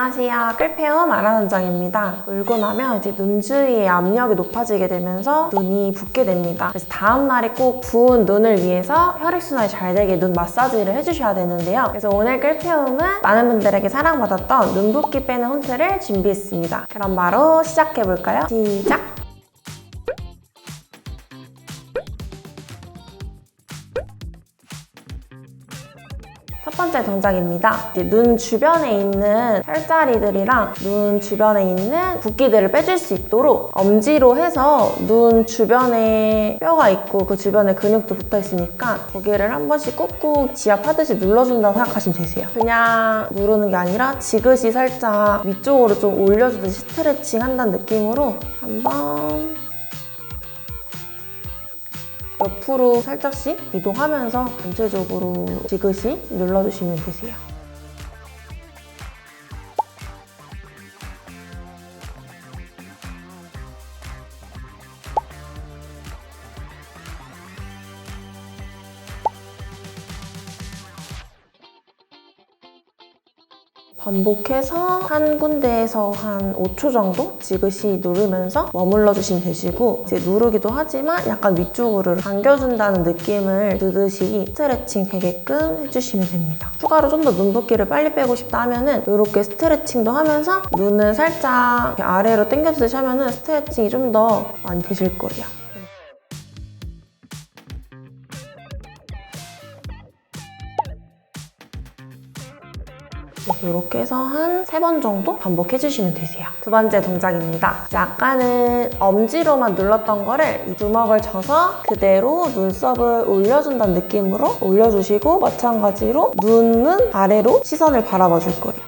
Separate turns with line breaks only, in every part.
안녕하세요. 끌페움 아라원장입니다. 울고 나면 이제 눈 주위의 압력이 높아지게 되면서 눈이 붓게 됩니다. 그래서 다음날에 꼭 부은 눈을 위해서 혈액순환이 잘 되게 눈 마사지를 해주셔야 되는데요. 그래서 오늘 끌페움은 많은 분들에게 사랑받았던 눈 붓기 빼는 혼트를 준비했습니다. 그럼 바로 시작해볼까요? 시작! 첫 번째 동작입니다. 눈 주변에 있는 살자리들이랑 눈 주변에 있는 붓기들을 빼줄 수 있도록 엄지로 해서 눈 주변에 뼈가 있고 그 주변에 근육도 붙어 있으니까 거기를 한 번씩 꾹꾹 지압하듯이 눌러준다고 생각하시면 되세요. 그냥 누르는 게 아니라 지그시 살짝 위쪽으로 좀 올려주듯이 스트레칭 한다는 느낌으로 한번 옆으로 살짝씩 이동하면서 전체적으로 지그시 눌러주시면 되세요. 반복해서 한 군데에서 한 5초 정도 지그시 누르면서 머물러 주시면 되시고 이제 누르기도 하지만 약간 위쪽으로 당겨준다는 느낌을 주듯이 스트레칭 되게끔 해주시면 됩니다. 추가로 좀 더 눈붓기를 빨리 빼고 싶다 하면은 이렇게 스트레칭도 하면서 눈을 살짝 아래로 당겨주듯이 하면은 스트레칭이 좀 더 많이 되실 거예요. 이렇게 해서 한 세 번 정도 반복해주시면 되세요. 두 번째 동작입니다. 아까는 엄지로만 눌렀던 거를 이 주먹을 져서 그대로 눈썹을 올려준다는 느낌으로 올려주시고 마찬가지로 눈은 아래로 시선을 바라봐 줄 거예요.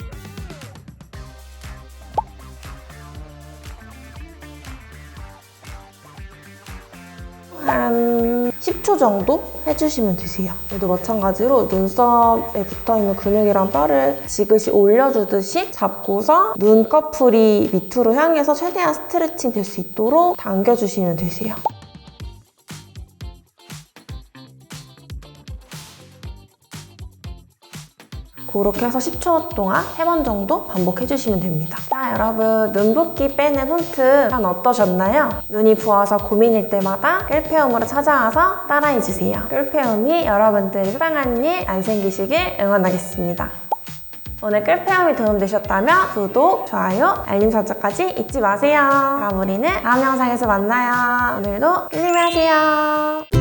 10초 정도 해주시면 되세요. 얘도 마찬가지로 눈썹에 붙어있는 근육이랑 뼈를 지그시 올려주듯이 잡고서 눈꺼풀이 밑으로 향해서 최대한 스트레칭 될 수 있도록 당겨주시면 되세요. 그렇게 해서 10초 동안 3번 정도 반복해주시면 됩니다. 자, 여러분 눈붓기 빼는 한 어떠셨나요? 눈이 부어서 고민일 때마다 끌페움으로 찾아와서 따라해주세요. 끌페움이 여러분들이 사랑하는 일안 생기시길 응원하겠습니다. 오늘 끌페움이 도움되셨다면 구독, 좋아요, 알림 설정까지 잊지 마세요. 그럼 우리는 다음 영상에서 만나요. 오늘도 조심히 하세요.